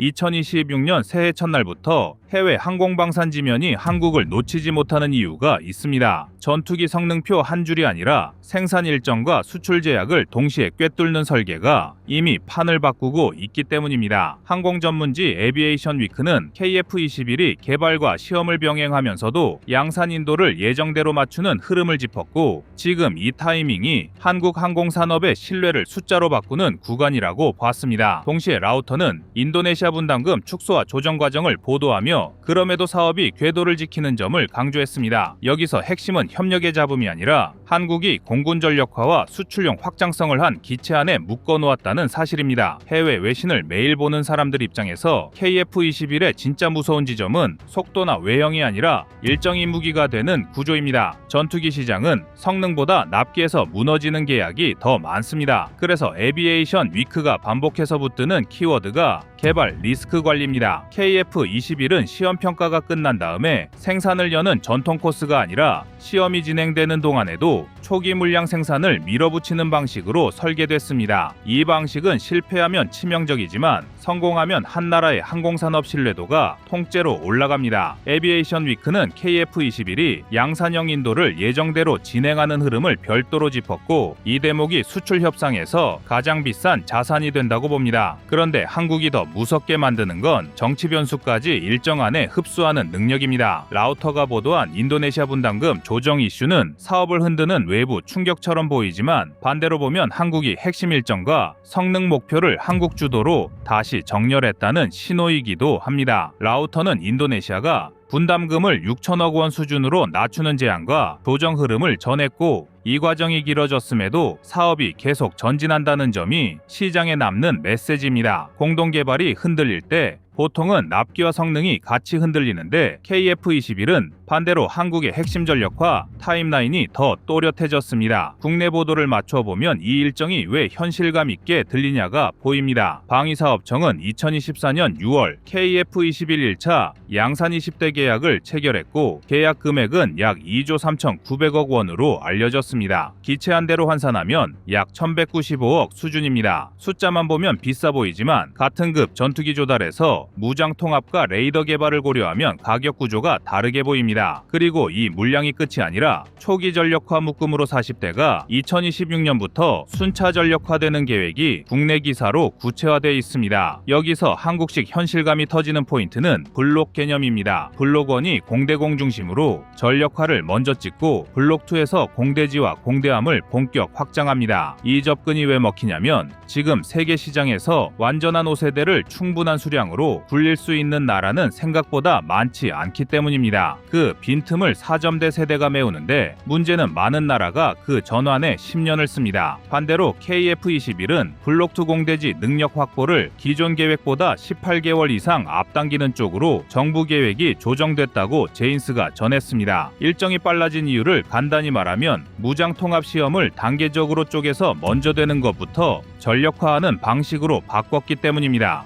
2026년 새해 첫날부터 해외 항공방산 지면이 한국을 놓치지 못하는 이유가 있습니다. 전투기 성능표 한 줄이 아니라 생산 일정과 수출 제약을 동시에 꿰뚫는 설계가 이미 판을 바꾸고 있기 때문입니다. 항공 전문지 에비에이션 위크는 KF-21이 개발과 시험을 병행하면서도 양산 인도를 예정대로 맞추는 흐름을 짚었고 지금 이 타이밍이 한국 항공 산업의 신뢰를 숫자로 바꾸는 구간이라고 봤습니다. 동시에 라우터는 인도네시아 분담금 축소와 조정 과정을 보도하며 그럼에도 사업이 궤도를 지키는 점을 강조했습니다. 여기서 핵심은 협력의 잡음이 아니라 한국이 공군 전력화와 수출용 확장성을 한 기체 안에 묶어 놓았다는 사실입니다. 해외 외신을 매일 보는 사람들 입장에서 KF-21의 진짜 무서운 지점은 속도나 외형이 아니라 일정이 무기가 되는 구조입니다. 전투기 시장은 성능보다 납기에서 무너지는 계약이 더 많습니다. 그래서 에비에이션 위크가 반복해서 붙드는 키워드가 개발 리스크 관리입니다. KF-21은 시험 평가가 끝난 다음에 생산을 여는 전통 코스가 아니라 시험이 진행되는 동안에도 초기 물량 생산을 밀어붙이는 방식으로 설계됐습니다. 이 방식은 실패하면 치명적이지만 성공하면 한 나라의 항공산업 신뢰도가 통째로 올라갑니다. 에비에이션 위크는 KF-21이 양산형 인도를 예정대로 진행하는 흐름을 별도로 짚었고 이 대목이 수출 협상에서 가장 비싼 자산이 된다고 봅니다. 그런데 한국이 더 무섭게 만드는 건 정치 변수까지 일정 안에 흡수하는 능력입니다. 라우터가 보도한 인도네시아 분담금 조정 이슈는 사업을 흔드는 외부 충격처럼 보이지만 반대로 보면 한국이 핵심 일정과 성능 목표를 한국 주도로 다시 정렬했다는 신호이기도 합니다. 라우터는 인도네시아가 분담금을 6천억 원 수준으로 낮추는 제안과 조정 흐름을 전했고 이 과정이 길어졌음에도 사업이 계속 전진한다는 점이 시장에 남는 메시지입니다. 공동 개발이 흔들릴 때 보통은 납기와 성능이 같이 흔들리는데 KF-21은 반대로 한국의 핵심 전력화 타임라인이 더 또렷해졌습니다. 국내 보도를 맞춰보면 이 일정이 왜 현실감 있게 들리냐가 보입니다. 방위사업청은 2024년 6월 KF-21 1차 양산 20대 계약을 체결했고 계약 금액은 약 2조 3,900억 원으로 알려졌습니다. 기체 한 대로 환산하면 약 1,195억 수준입니다. 숫자만 보면 비싸 보이지만 같은 급 전투기 조달에서 무장 통합과 레이더 개발을 고려하면 가격 구조가 다르게 보입니다. 그리고 이 물량이 끝이 아니라 초기 전력화 묶음으로 40대가 2026년부터 순차 전력화되는 계획이 국내 기사로 구체화돼 있습니다. 여기서 한국식 현실감이 터지는 포인트는 블록 개념입니다. 블록 1이 공대공 중심으로 전력화를 먼저 찍고 블록 2에서 공대지와 공대함을 본격 확장합니다. 이 접근이 왜 먹히냐면 지금 세계 시장에서 완전한 5세대를 충분한 수량으로 굴릴 수 있는 나라는 생각보다 많지 않기 때문입니다. 그 빈틈을 4점대 세대가 메우는데 문제는 많은 나라가 그 전환에 10년을 씁니다. 반대로 KF-21은 블록2 공대지 능력 확보를 기존 계획보다 18개월 이상 앞당기는 쪽으로 정부 계획이 조정됐다고 제인스가 전했습니다. 일정이 빨라진 이유를 간단히 말하면 무장 통합 시험을 단계적으로 쪼개서 먼저 되는 것부터 전력화하는 방식으로 바꿨기 때문입니다.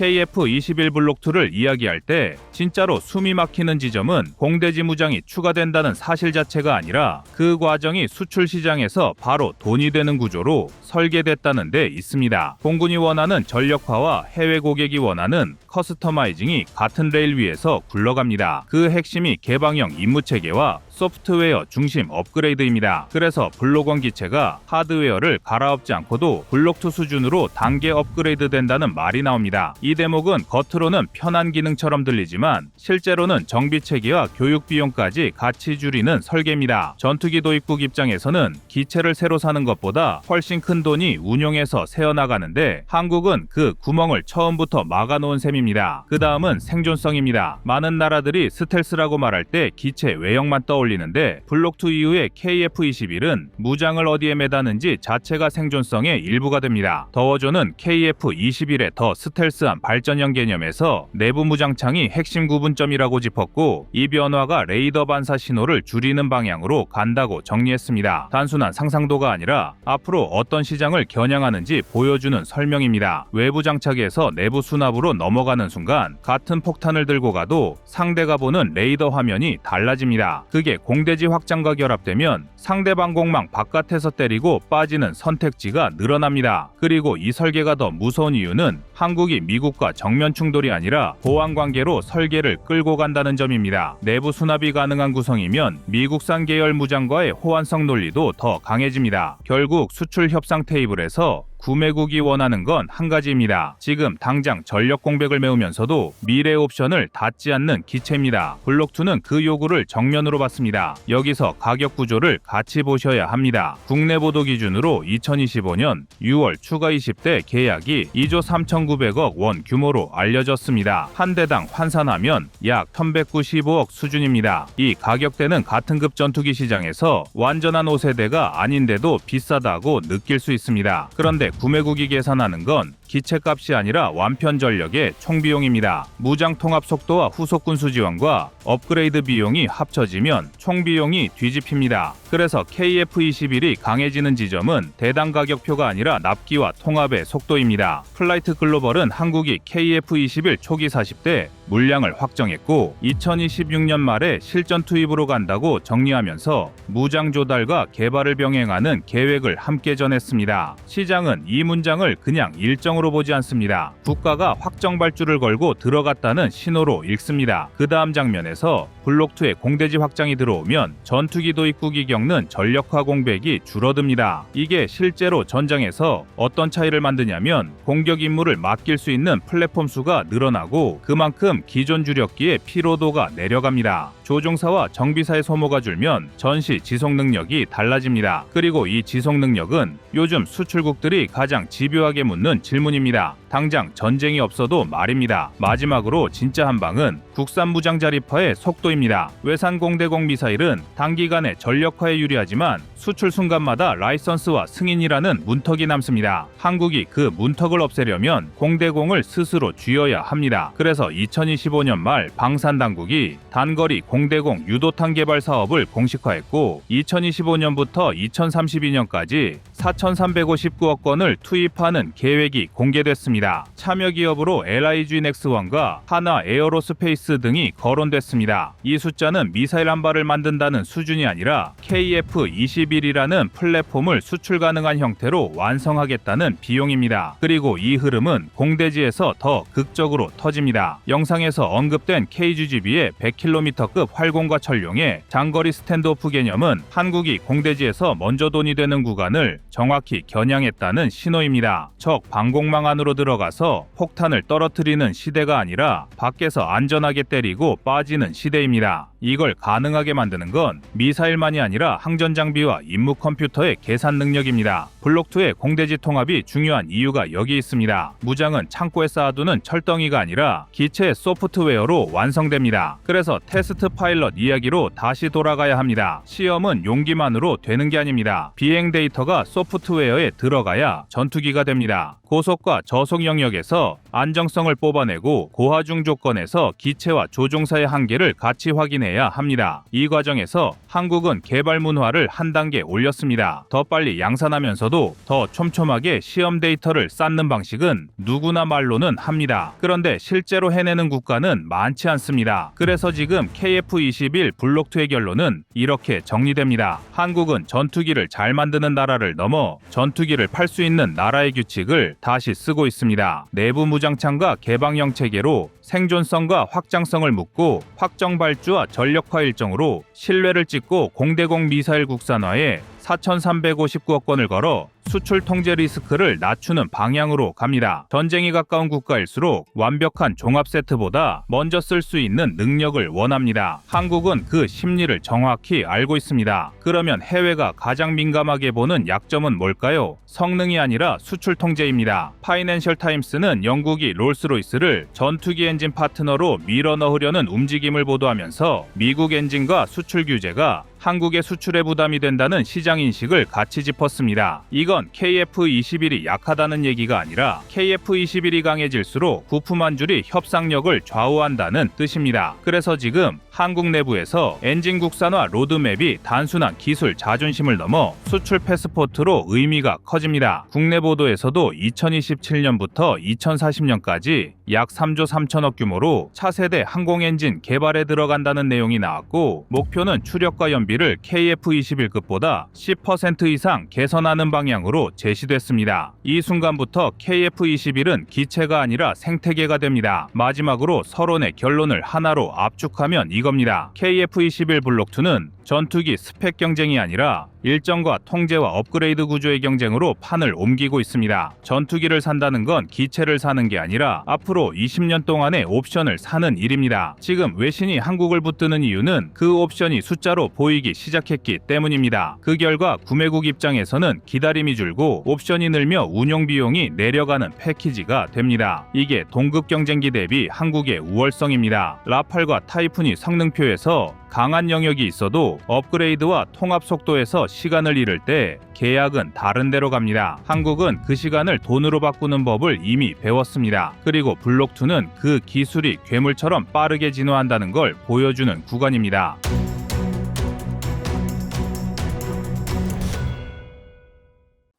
KF-21 블록2를 이야기할 때 진짜로 숨이 막히는 지점은 공대지 무장이 추가된다는 사실 자체가 아니라 그 과정이 수출 시장에서 바로 돈이 되는 구조로 설계됐다는 데 있습니다. 공군이 원하는 전력화와 해외 고객이 원하는 커스터마이징이 같은 레일 위에서 굴러갑니다. 그 핵심이 개방형 임무 체계와 소프트웨어 중심 업그레이드입니다. 그래서 블록1 기체가 하드웨어를 갈아엎지 않고도 블록2 수준으로 단계 업그레이드 된다는 말이 나옵니다. 이 대목은 겉으로는 편한 기능처럼 들리지만 실제로는 정비 체계와 교육 비용까지 같이 줄이는 설계입니다. 전투기 도입국 입장에서는 기체를 새로 사는 것보다 훨씬 큰 돈이 운용에서 새어나가는데 한국은 그 구멍을 처음부터 막아놓은 셈입니다. 그 다음은 생존성입니다. 많은 나라들이 스텔스라고 말할 때 기체 외형만 떠올리는데 블록2 이후의 KF-21은 무장을 어디에 매다는지 자체가 생존성의 일부가 됩니다. 더워조는 KF-21의 더 스텔스한 발전형 개념에서 내부 무장창이 핵심 핵심 구분점이라고 짚었고 이 변화가 레이더 반사 신호를 줄이는 방향으로 간다고 정리했습니다. 단순한 상상도가 아니라 앞으로 어떤 시장을 겨냥하는지 보여주는 설명입니다. 외부 장착에서 내부 수납으로 넘어가는 순간 같은 폭탄을 들고 가도 상대가 보는 레이더 화면이 달라집니다. 그게 공대지 확장과 결합되면 상대방 공망 바깥에서 때리고 빠지는 선택지가 늘어납니다. 그리고 이 설계가 더 무서운 이유는 한국이 미국과 정면 충돌이 아니라 보안 관계로 설 계를 끌고 간다는 점입니다. 내부 수납이 가능한 구성이면 미국산 계열 무장과의 호환성 논리도 더 강해집니다. 결국 수출 협상 테이블에서 구매국이 원하는 건 한 가지입니다. 지금 당장 전력 공백을 메우면서도 미래 옵션을 닫지 않는 기체입니다. 블록2는 그 요구를 정면으로 받습니다. 여기서 가격 구조를 같이 보셔야 합니다. 국내 보도 기준으로 2025년 6월 추가 20대 계약이 2조 3,900억 원 규모로 알려졌습니다. 한 대당 환산하면 약 1,195억 수준입니다. 이 가격대는 같은 급 전투기 시장에서 완전한 5세대가 아닌데도 비싸다고 느낄 수 있습니다. 그런데 구매국이 계산하는 건 기체값이 아니라 완편 전력의 총 비용입니다. 무장 통합 속도와 후속 군수 지원과 업그레이드 비용이 합쳐지면 총 비용이 뒤집힙니다. 그래서 KF-21이 강해지는 지점은 대당 가격표가 아니라 납기와 통합의 속도입니다. 플라이트 글로벌은 한국이 KF-21 초기 40대 물량을 확정했고 2026년 말에 실전 투입으로 간다고 정리하면서 무장 조달과 개발을 병행하는 계획을 함께 전했습니다. 시장은 이 문장을 그냥 일정으로 보지 않습니다. 국가가 확정 발주를 걸고 들어갔다는 신호로 읽습니다. 그 다음 장면에서 블록2의 공대지 확장이 들어오면 전투기 도입국이 겪는 전력화 공백이 줄어듭니다. 이게 실제로 전장에서 어떤 차이를 만드냐면 공격 임무를 맡길 수 있는 플랫폼 수가 늘어나고 그만큼 기존 주력기의 피로도가 내려갑니다. 조종사와 정비사의 소모가 줄면 전시 지속 능력이 달라집니다. 그리고 이 지속 능력은 요즘 수출국들이 가장 집요하게 묻는 질문입니다. 당장 전쟁이 없어도 말입니다. 마지막으로 진짜 한 방은 국산 무장 자립화의 속도입니다. 외산 공대공 미사일은 단기간에 전력화에 유리하지만 수출 순간마다 라이선스와 승인이라는 문턱이 남습니다. 한국이 그 문턱을 없애려면 공대공을 스스로 쥐어야 합니다. 그래서 2025년 말 방산 당국이 단거리 공대공 유도탄 개발 사업을 공식화했고 2025년부터 2032년까지 4,359억 원을 투입하는 계획이 공개됐습니다. 참여 기업으로 LIG 넥스원과 하나 에어로스페이스 등이 거론됐습니다. 이 숫자는 미사일 한 발을 만든다는 수준이 아니라 KF-21이라는 플랫폼을 수출 가능한 형태로 완성하겠다는 비용입니다. 그리고 이 흐름은 공대지에서 더 극적으로 터집니다. 영상에서 언급된 KGGB의 100km급 활공과 철용의 장거리 스탠드오프 개념은 한국이 공대지에서 먼저 돈이 되는 구간을 정확히 겨냥했다는 신호입니다. 적 방공망 안으로 들어 가서 폭탄을 떨어뜨리는 시대가 아니라 밖에서 안전하게 때리고 빠지는 시대입니다. 이걸 가능하게 만드는 건 미사일만이 아니라 항전 장비와 임무 컴퓨터의 계산 능력입니다. 블록2의 공대지 통합이 중요한 이유가 여기 있습니다. 무장은 창고에 쌓아두는 철덩이가 아니라 기체 소프트웨어로 완성됩니다. 그래서 테스트 파일럿 이야기로 다시 돌아가야 합니다. 시험은 용기만으로 되는 게 아닙니다. 비행 데이터가 소프트웨어에 들어가야 전투기가 됩니다. 고속과 저속 영역에서 안정성을 뽑아내고 고하중 조건에서 기체와 조종사의 한계를 같이 확인 해야 합니다. 이 과정에서 한국은 개발 문화를 한 단계 올렸습니다. 더 빨리 양산하면서도 더 촘촘하게 시험 데이터를 쌓는 방식은 누구나 말로는 합니다. 그런데 실제로 해내는 국가는 많지 않습니다. 그래서 지금 KF-21 블록2의 결론은 이렇게 정리됩니다. 한국은 전투기를 잘 만드는 나라를 넘어 전투기를 팔 수 있는 나라의 규칙을 다시 쓰고 있습니다. 내부 무장창과 개방형 체계로 생존성과 확장성을 묻고 확정 발주와 전력화 일정으로 신뢰를 찍고 공대공 미사일 국산화에 4,359억 원을 걸어 수출 통제 리스크를 낮추는 방향으로 갑니다. 전쟁이 가까운 국가일수록 완벽한 종합 세트보다 먼저 쓸 수 있는 능력을 원합니다. 한국은 그 심리를 정확히 알고 있습니다. 그러면 해외가 가장 민감하게 보는 약점은 뭘까요? 성능이 아니라 수출 통제입니다. 파이낸셜 타임스는 영국이 롤스로이스를 전투기 엔진 파트너로 밀어 넣으려는 움직임을 보도하면서 미국 엔진과 수출 규제가 한국의 수출에 부담이 된다는 시장 인식을 같이 짚었습니다. 이건 KF21이 약하다는 얘기가 아니라 KF21이 강해질수록 부품 한 줄이 협상력을 좌우한다는 뜻입니다. 그래서 지금 한국 내부에서 엔진 국산화 로드맵이 단순한 기술 자존심을 넘어 수출 패스포트로 의미가 커집니다. 국내 보도에서도 2027년부터 2040년까지 약 3조 3천억 규모로 차세대 항공 엔진 개발에 들어간다는 내용이 나왔고 목표는 추력과 연비 를 KF21급보다 10% 이상 개선하는 방향으로 제시됐습니다. 이 순간부터 KF21은 기체가 아니라 생태계가 됩니다. 마지막으로 서론의 결론을 하나로 압축하면 이겁니다. KF21 블록2는 전투기 스펙 경쟁이 아니라 일정과 통제와 업그레이드 구조의 경쟁으로 판을 옮기고 있습니다. 전투기를 산다는 건 기체를 사는 게 아니라 앞으로 20년 동안의 옵션을 사는 일입니다. 지금 외신이 한국을 붙드는 이유는 그 옵션이 숫자로 보이기 시작했기 때문입니다. 그 결과 구매국 입장에서는 기다림이 줄고 옵션이 늘며 운용 비용이 내려가는 패키지가 됩니다. 이게 동급 경쟁기 대비 한국의 우월성입니다. 라팔과 타이푼이 성능표에서 강한 영역이 있어도 업그레이드와 통합 속도에서 시간을 잃을 때 계약은 다른 데로 갑니다. 한국은 그 시간을 돈으로 바꾸는 법을 이미 배웠습니다. 그리고 블록2는 그 기술이 괴물처럼 빠르게 진화한다는 걸 보여주는 구간입니다.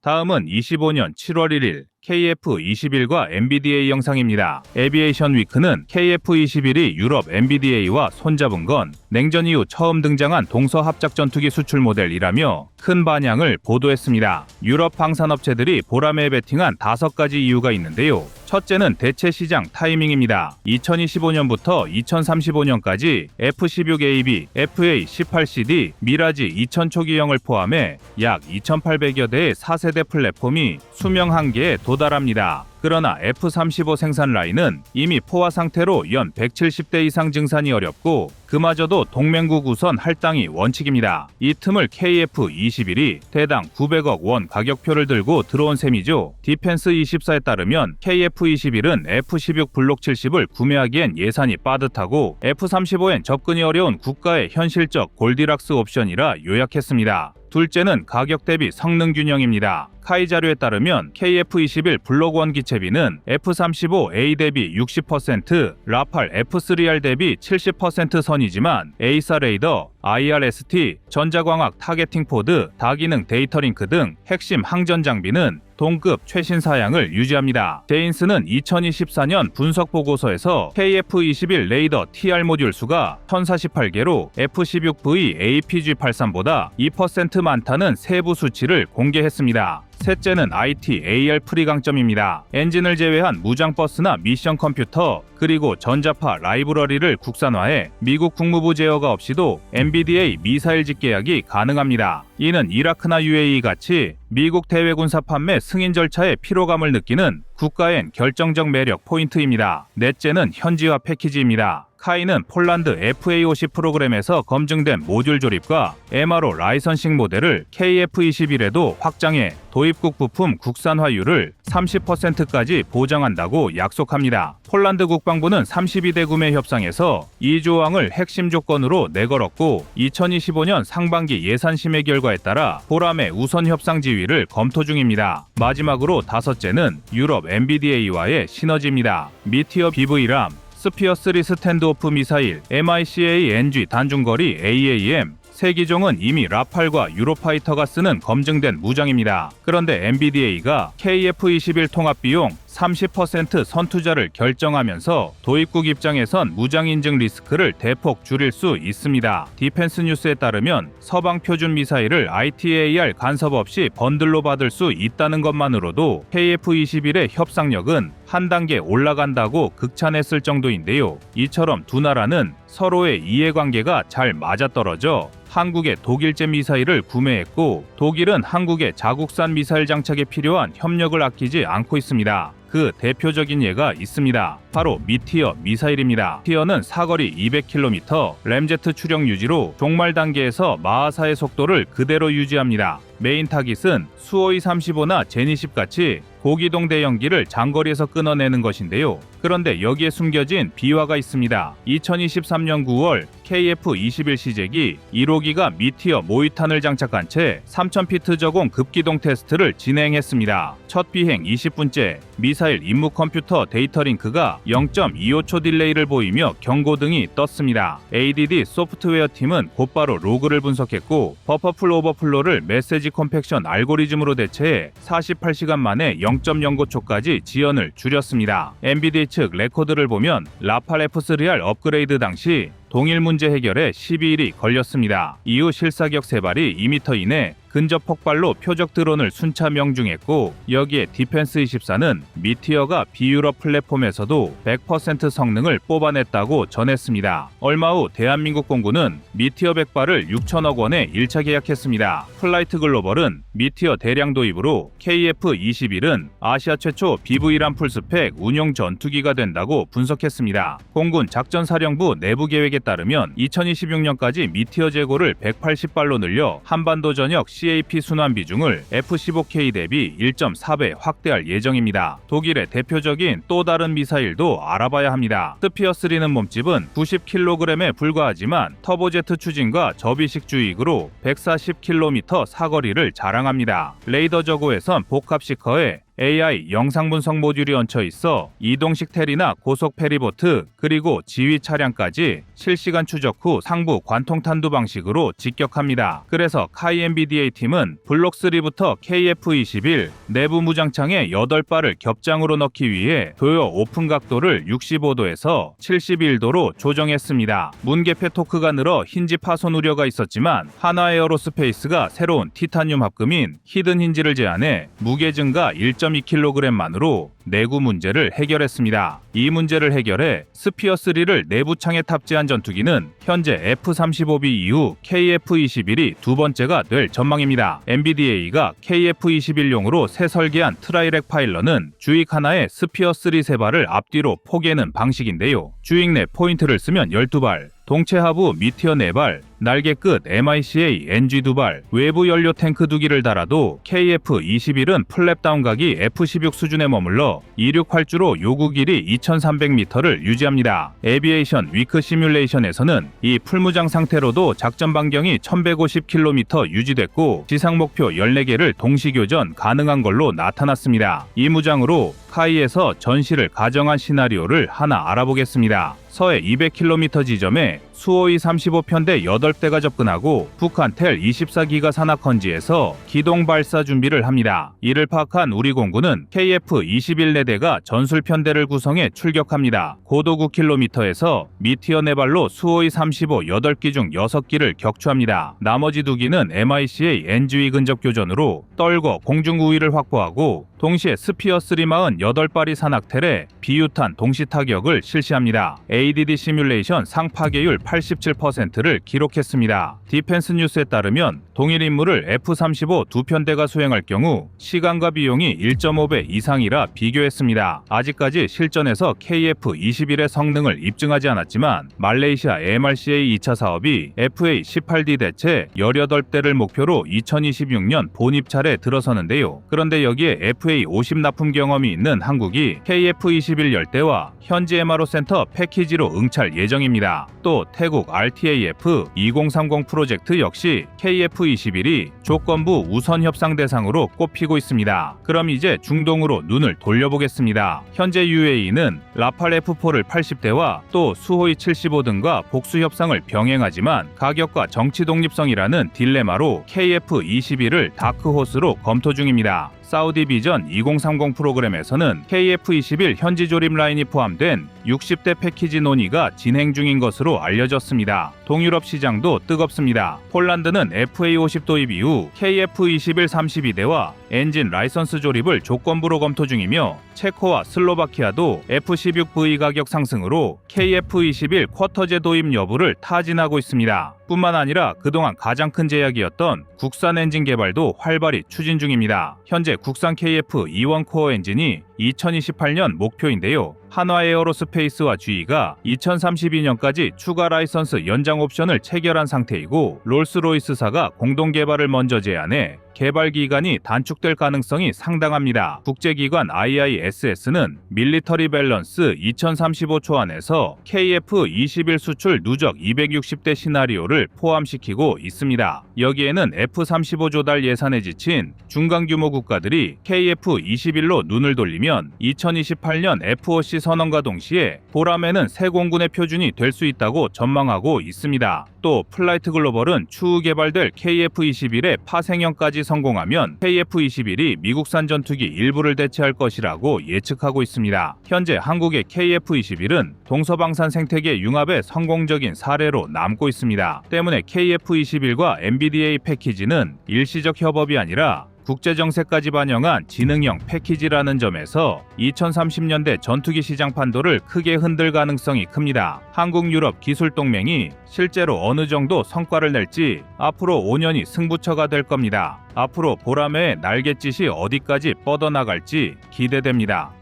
다음은 25년 7월 1일 KF21과 NBDA 영상입니다. 에비에이션 위크는 KF21이 유럽 NBDA와 손잡은 건 냉전 이후 처음 등장한 동서 합작 전투기 수출 모델이라며 큰 반향을 보도했습니다. 유럽 방산업체들이 보람에 베팅한 다섯 가지 이유가 있는데요. 첫째는 대체 시장 타이밍입니다. 2025년부터 2035년까지 F-16AB, FA-18CD, 미라지 2000 초기형을 포함해 약 2,800여 대의 4세대 플랫폼이 수명 한계에 도달합니다. 그러나 F-35 생산 라인은 이미 포화 상태로 연 170대 이상 증산이 어렵고 그마저도 동맹국 우선 할당이 원칙입니다. 이 틈을 KF-21이 대당 900억 원 가격표를 들고 들어온 셈이죠. 디펜스 24에 따르면 KF-21은 F-16 블록 70을 구매하기엔 예산이 빠듯하고 F-35엔 접근이 어려운 국가의 현실적 골디락스 옵션이라 요약했습니다. 둘째는 가격 대비 성능 균형입니다. 카이 자료에 따르면 KF-21 블록 1 기체비는 F-35A 대비 60%, 라팔 F-3R 대비 70% 선이지만 A4 레이더, IRST, 전자광학 타겟팅 포드, 다기능 데이터 링크 등 핵심 항전 장비는 동급 최신 사양을 유지합니다. 데인스는 2024년 분석 보고서에서 KF-21 레이더 TR 모듈 수가 1048개로 F-16V APG-83보다 2% 많다는 세부 수치를 공개했습니다. 셋째는 IT, AR 프리 강점입니다. 엔진을 제외한 무장 버스나 미션 컴퓨터, 그리고 전자파 라이브러리를 국산화해 미국 국무부 제어가 없이도 MBDA 미사일 집계약이 가능합니다. 이는 이라크나 UAE 같이 미국 대외군사 판매 승인 절차에 피로감을 느끼는 국가엔 결정적 매력 포인트입니다. 넷째는 현지화 패키지입니다. 카이는 폴란드 FA50 프로그램에서 검증된 모듈 조립과 MRO 라이선싱 모델을 KF21에도 확장해 도입국 부품 국산화율을 30%까지 보장한다고 약속합니다. 폴란드 국방부는 32대 구매 협상에서 이 조항을 핵심 조건으로 내걸었고 2025년 상반기 예산 심의 결과에 따라 보람의 우선 협상 지위를 검토 중입니다. 마지막으로 다섯째는 유럽 MBDA와의 시너지입니다. 미티어 BV람, 스피어 3 스탠드오프 미사일, MICA NG 단중거리 AAM, 세 기종은 이미 라팔과 유로파이터가 쓰는 검증된 무장입니다. 그런데 MBDA가 KF-21 통합 비용 30% 선투자를 결정하면서 도입국 입장에선 무장 인증 리스크를 대폭 줄일 수 있습니다. 디펜스 뉴스에 따르면 서방 표준 미사일을 ITAR 간섭 없이 번들로 받을 수 있다는 것만으로도 KF-21의 협상력은 한 단계 올라간다고 극찬했을 정도인데요. 이처럼 두 나라는 서로의 이해관계가 잘 맞아떨어져 한국의 독일제 미사일을 구매했고 독일은 한국의 자국산 미사일 장착에 필요한 협력을 아끼지 않고 있습니다. 그 대표적인 예가 있습니다. 바로 미티어 미사일입니다. 티어는 사거리 200km, 램제트 추력 유지로 종말 단계에서 마하사의 속도를 그대로 유지합니다. 메인 타깃은 수호이 35나 제니10 같이 고기동 대형기를 장거리에서 끊어내는 것인데요. 그런데 여기에 숨겨진 비화가 있습니다. 2023년 9월 KF-21 시제기 1호기가 미티어 모의탄을 장착한 채 3000피트 저공 급기동 테스트를 진행했습니다. 첫 비행 20분째 미사일 임무 컴퓨터 데이터 링크가 0.25초 딜레이를 보이며 경고등이 떴습니다. ADD 소프트웨어 팀은 곧바로 로그를 분석했고 버퍼플 오버플로를 메시지 컴팩션 알고리즘으로 대체해 48시간 만에 0.09초까지 지연을 줄였습니다. NVIDIA 측 레코드를 보면 라팔 F3R 업그레이드 당시 동일 문제 해결에 12일이 걸렸습니다. 이후 실사격 3발이 2m 이내 근접 폭발로 표적 드론을 순차 명중했고 여기에 디펜스 24는 미티어가 비유럽 플랫폼에서도 100% 성능을 뽑아냈다고 전했습니다. 얼마 후 대한민국 공군은 미티어 100발을 6천억 원에 1차 계약했습니다. 플라이트 글로벌은 미티어 대량 도입으로 KF-21은 아시아 최초 BV란 풀스펙 운용 전투기가 된다고 분석했습니다. 공군 작전사령부 내부 계획에 따르면 2026년까지 미티어 재고를 180발로 늘려 한반도 전역 CAP 순환 비중을 F-15K 대비 1.4배 확대할 예정입니다. 독일의 대표적인 또 다른 미사일도 알아봐야 합니다. 스피어3는 몸집은 90kg에 불과하지만 터보제트 추진과 접이식 주익으로 140km 사거리를 자랑합니다. 레이더 저고에선 복합 시커에 AI 영상 분석 모듈이 얹혀 있어 이동식 테리나 고속 페리보트 그리고 지휘 차량까지 실시간 추적 후 상부 관통 탄두 방식으로 직격합니다. 그래서 카이 MBDA 팀은 블록 3부터 KF-21 내부 무장창에 8발을 겹장으로 넣기 위해 도요 오픈 각도를 65도에서 71도로 조정했습니다. 문개폐 토크가 늘어 힌지 파손 우려가 있었지만 하나 에어로스페이스가 새로운 티타늄 합금인 히든 힌지를 제안해 무게 증가 1.2kg만으로 내구 문제를 해결했습니다. 이 문제를 해결해 스피어3를 내부창에 탑재한 전투기는 현재 F-35B 이후 KF-21이 두 번째가 될 전망입니다. MBDA가 KF-21용으로 새 설계한 트라이렉 파일런은 주익 하나에 스피어3 세 발을 앞뒤로 포개는 방식인데요. 주익 내 포인트를 쓰면 12발, 동체 하부 미티어 4발, 날개 끝 MICA NG 2발, 외부 연료 탱크 2기를 달아도 KF-21은 플랩 다운각이 F-16 수준에 머물러 이륙 활주로 요구 길이 2300m를 유지합니다. 에비에이션 위크 시뮬레이션에서는 이 풀무장 상태로도 작전 반경이 1150km 유지됐고 지상 목표 14개를 동시 교전 가능한 걸로 나타났습니다. 이 무장으로 카이에서 전시를 가정한 시나리오를 하나 알아보겠습니다. 서해 200km 지점에 수호이 35편대 8 대가 접근하고 북한 텔 24기가 산악헌지에서 기동 발사 준비를 합니다. 이를 파악한 우리 공군은 KF-21내대가 전술 편대를 구성해 출격합니다. 고도 9km에서 미티어 네발로 수호이 35 8기 중 6기를 격추합니다. 나머지 2기는 MICA NG위 근접 교전으로 떨거 공중 우위를 확보하고 동시에 스피어 3 48발이 산악텔에 비유탄 동시 타격을 실시합니다. ADD 시뮬레이션 상파괴율 87%를 기록했습니다. 디펜스 뉴스에 따르면 동일 임무를 F-35 두 편대가 수행할 경우 시간과 비용이 1.5배 이상이라 비교했습니다. 아직까지 실전에서 KF-21의 성능을 입증하지 않았지만 말레이시아 MRCA 2차 사업이 FA-18D 대체 18대를 목표로 2026년 본입 차례 들어서는데요. 그런데 여기에 FA-50 납품 경험이 있는 한국이 KF-21 열대와 현지 MRO 센터 패키지로 응찰 예정입니다. 또 태국 RTAF 2030 프로젝트 역시 KF-21이 조건부 우선 협상 대상으로 꼽히고 있습니다. 그럼 이제 중동으로 눈을 돌려보겠습니다. 현재 UAE는 라팔 F4를 80대와 또 수호이 75 등과 복수 협상을 병행하지만 가격과 정치 독립성이라는 딜레마로 KF-21을 다크호스로 검토 중입니다. 사우디 비전 2030 프로그램에서는 KF-21 현지 조립 라인이 포함된 60대 패키지 논의가 진행 중인 것으로 알려졌습니다. 동유럽 시장도 뜨겁습니다. 폴란드는 FA50 도입 이후 KF-21 32대와 엔진 라이선스 조립을 조건부로 검토 중이며 체코와 슬로바키아도 F-16V 가격 상승으로 KF-21 쿼터제 도입 여부를 타진하고 있습니다. 뿐만 아니라 그동안 가장 큰 제약이었던 국산 엔진 개발도 활발히 추진 중입니다. 현재 국산 KF-21 코어 엔진이 2028년 목표인데요. 한화 에어로스페이스와 GE가 2032년까지 추가 라이선스 연장 옵션을 체결한 상태이고 롤스로이스사가 공동 개발을 먼저 제안해 개발 기간이 단축될 가능성이 상당합니다. 국제기관 IISS는 밀리터리 밸런스 2035 초안에서 KF-21 수출 누적 260대 시나리오를 포함시키고 있습니다. 여기에는 F-35 조달 예산에 지친 중간 규모 국가들이 KF-21로 눈을 돌리면 2028년 FOC 선언과 동시에 보람에는 새 공군의 표준이 될 수 있다고 전망하고 있습니다. 또 플라이트 글로벌은 추후 개발될 KF-21의 파생형까지 성공하면 KF-21이 미국산 전투기 일부를 대체할 것이라고 예측하고 있습니다. 현재 한국의 KF-21은 동서방산 생태계 융합의 성공적인 사례로 남고 있습니다. 때문에 KF-21과 MBDA 패키지는 일시적 협업이 아니라 국제 정세까지 반영한 지능형 패키지라는 점에서 2030년대 전투기 시장 판도를 크게 흔들 가능성이 큽니다. 한국 유럽 기술 동맹이 실제로 어느 정도 성과를 낼지 앞으로 5년이 승부처가 될 겁니다. 앞으로 보람의 날갯짓이 어디까지 뻗어나갈지 기대됩니다.